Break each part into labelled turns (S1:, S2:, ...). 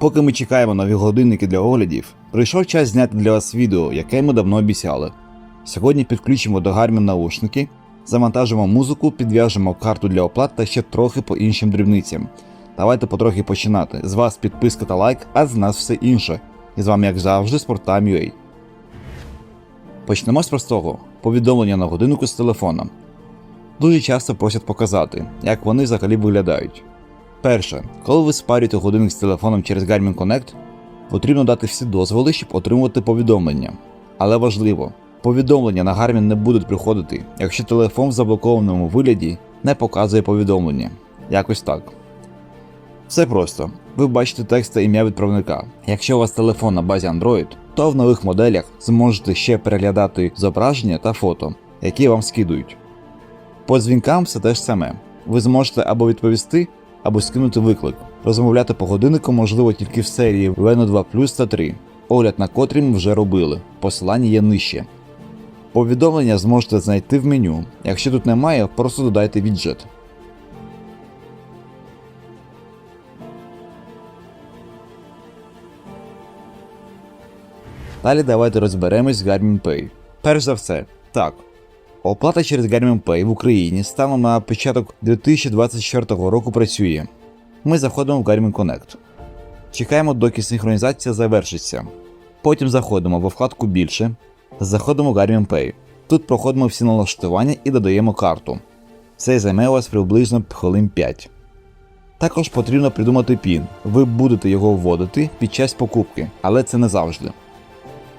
S1: Поки ми чекаємо нові годинники для оглядів, прийшов час зняти для вас відео, яке ми давно обіцяли. Сьогодні підключимо до Garmin наушники, завантажимо музику, підв'яжемо карту для оплат та ще трохи по іншим дрібницям. Давайте потрохи починати. З вас підписка та лайк, а з нас все інше. І з вами, як завжди, Спорттайм.ua. Почнемо з простого повідомлення на годиннику з телефоном. Дуже часто просять показати, як вони взагалі виглядають. Перше, коли ви спарюєте годинник з телефоном через Garmin Connect, потрібно дати всі дозволи, щоб отримувати повідомлення. Але важливо, повідомлення на Garmin не будуть приходити, якщо телефон в заблокованому вигляді не показує повідомлення. Якось так. Все просто. Ви бачите текст та ім'я відправника. Якщо у вас телефон на базі Android, то в нових моделях зможете ще переглядати зображення та фото, які вам скидують. По дзвінкам все те ж саме. Ви зможете або відповісти, або скинути виклик. Розмовляти по годиннику можливо тільки в серії Veno 2 Plus та 3, огляд на котрі ми вже робили. Посилання є нижче. Повідомлення зможете знайти в меню. Якщо тут немає, просто додайте віджет. Далі давайте розберемось з Garmin Pay. Перш за все, так. Оплата через Garmin Pay в Україні станом на початок 2024 року працює. Ми заходимо в Garmin Connect. Чекаємо, доки синхронізація завершиться. Потім заходимо во вкладку більше, заходимо в Garmin Pay. Тут проходимо всі налаштування і додаємо карту. Це займе у вас приблизно хвилин 5. Також потрібно придумати PIN. Ви будете його вводити під час покупки, але це не завжди.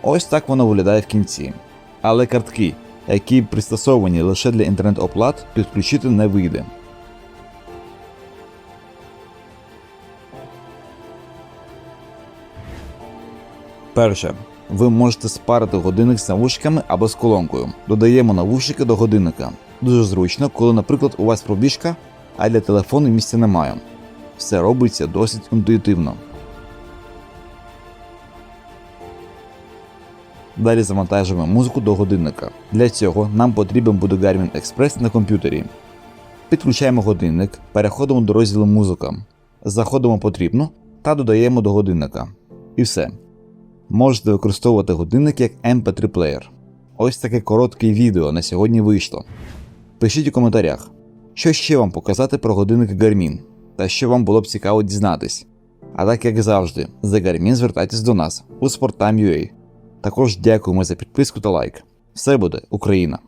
S1: Ось так воно виглядає в кінці. Але картки, які пристосовані лише для інтернет-оплат, підключити не вийде. Перше. Ви можете спарити годинник з навушниками або з колонкою. Додаємо навушники до годинника. Дуже зручно, коли, наприклад, у вас пробіжка, а для телефону місця немає. Все робиться досить інтуїтивно. Далі завантажуємо музику до годинника. Для цього нам потрібен буде Garmin Express на комп'ютері. Підключаємо годинник, переходимо до розділу музика, заходимо потрібно та додаємо до годинника. І все. Можете використовувати годинник як MP3 плеєр. Ось таке коротке відео на сьогодні вийшло. Пишіть у коментарях, що ще вам показати про годинник Garmin та що вам було б цікаво дізнатись. А так як завжди, за Garmin звертайтесь до нас у Sporttime.ua. Також дякуємо за підписку та лайк. Все буде Україна!